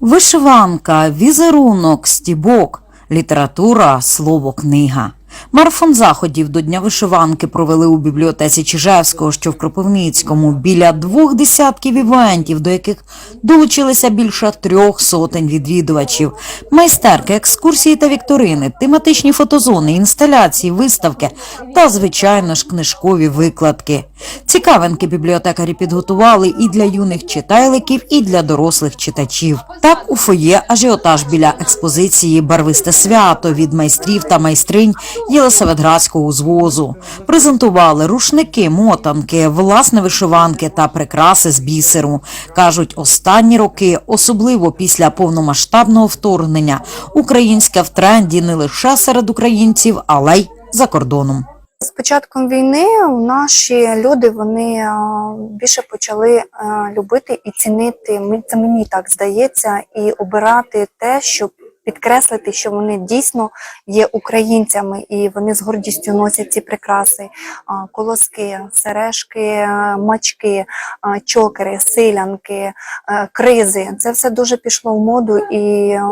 Вишиванка, візерунок, стібок, література, слово, книга. Марафон заходів до Дня вишиванки провели у бібліотеці Чижевського, що в Кропивницькому, біля двох десятків івентів, до яких долучилися більше трьох сотень відвідувачів. Майстерки, екскурсії та вікторини, тематичні фотозони, інсталяції, виставки та, звичайно ж, книжкові викладки. Цікавинки бібліотекарі підготували і для юних читайликів, і для дорослих читачів. Так у фоє ажіотаж біля експозиції Барвисте свято від майстрів та майстринь Єлисаветградського узвозу. Презентували рушники, мотанки, власне вишиванки та прикраси з бісеру. Кажуть, останні роки, особливо після повномасштабного вторгнення, українське в тренді не лише серед українців, але й за кордоном. З початком війни наші люди вони е, більше почали е, любити і цінити, це мені так здається, і обирати те, щоб підкреслити, що вони дійсно є українцями, і вони з гордістю носять ці прикраси, колоски, сережки, е, мачки, чокери, силянки, е, кризи. Це все дуже пішло в моду, і е,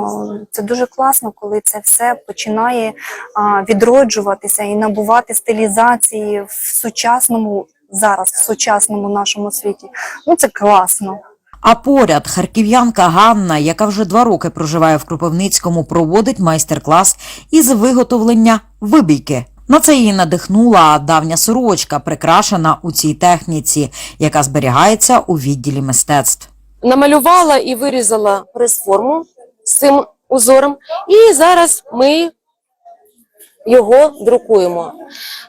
це дуже класно, коли це все починає відроджуватися і набувати стилізації в сучасному зараз, в сучасному нашому світі. Ну це класно. А поряд харків'янка Ганна, яка вже два роки проживає в Кропивницькому, проводить майстер-клас із виготовлення вибійки. На це її надихнула давня сорочка, прикрашена у цій техніці, яка зберігається у відділі мистецтв. намалювала і вирізала прес-форму з цим узором. І зараз ми його друкуємо.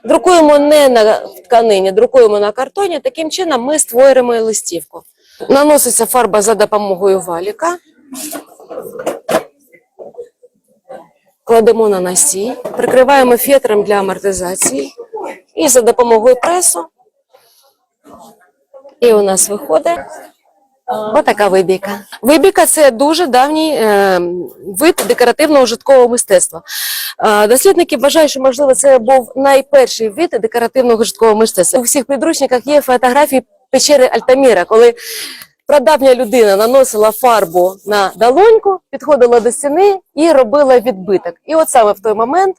Друкуємо не на тканині, друкуємо на картоні. Таким чином ми створюємо листівку. Наноситься фарба за допомогою валіка. Кладемо на носій, прикриваємо фетром для амортизації і за допомогою пресу. І у нас виходить Отака вибійка. Вибійка це дуже давній е, вид декоративного житкового мистецтва. Е, дослідники вважають, що можливо це був найперший вид декоративного житкового мистецтва. У всіх підручниках є фотографії печери Альтаміра, коли прадавня людина наносила фарбу на долоньку, підходила до стіни і робила відбиток. І от саме в той момент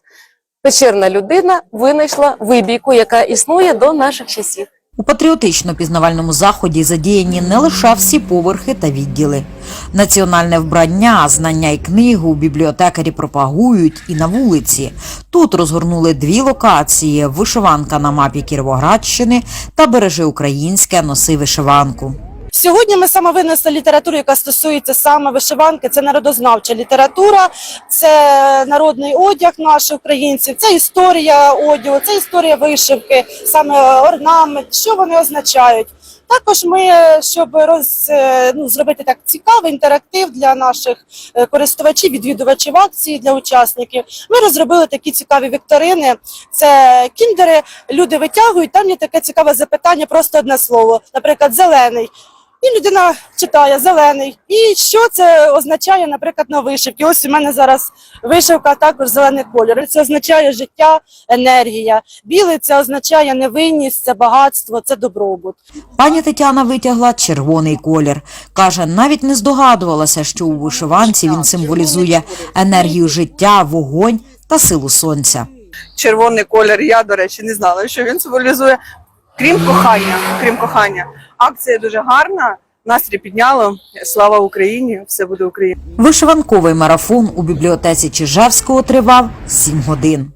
печерна людина винайшла вибійку, яка існує до наших часів. У патріотично-пізнавальному заході задіяні не лише всі поверхи та відділи. Національне вбрання, знання і книгу бібліотекарі пропагують і на вулиці. Тут розгорнули дві локації: вишиванка на мапі Кіровоградщини та бережи українське носи вишиванку. Сьогодні ми саме винесли літературу, яка стосується саме вишиванки. Це народознавча література, це народний одяг наш українців, це історія одягу, це історія вишивки, саме орнамент, що вони означають. Також ми, щоб роз, е, ну, зробити так цікавий інтерактив для наших е, користувачів, відвідувачів акції для учасників, ми розробили такі цікаві вікторини. Це кіндери, люди витягують. Там є таке цікаве запитання, просто одне слово, наприклад, зелений. І людина читає зелений. І що це означає, наприклад, на вишивці? Ось у мене зараз вишивка також зелений кольор. Це означає життя, енергія. Білий це означає невинність, це багатство, це добробут. Пані Тетяна витягла червоний колір. Каже, навіть не здогадувалася, що у вишиванці він символізує енергію життя, вогонь та силу сонця. червоний колір. Я, до речі, не знала, що він символізує. Крім кохання, крім кохання. Акція дуже гарна. Настрій підняло. Слава Україні! Все буде Україна. Вишиванковий марафон у бібліотеці Чижевського тривав 7 годин.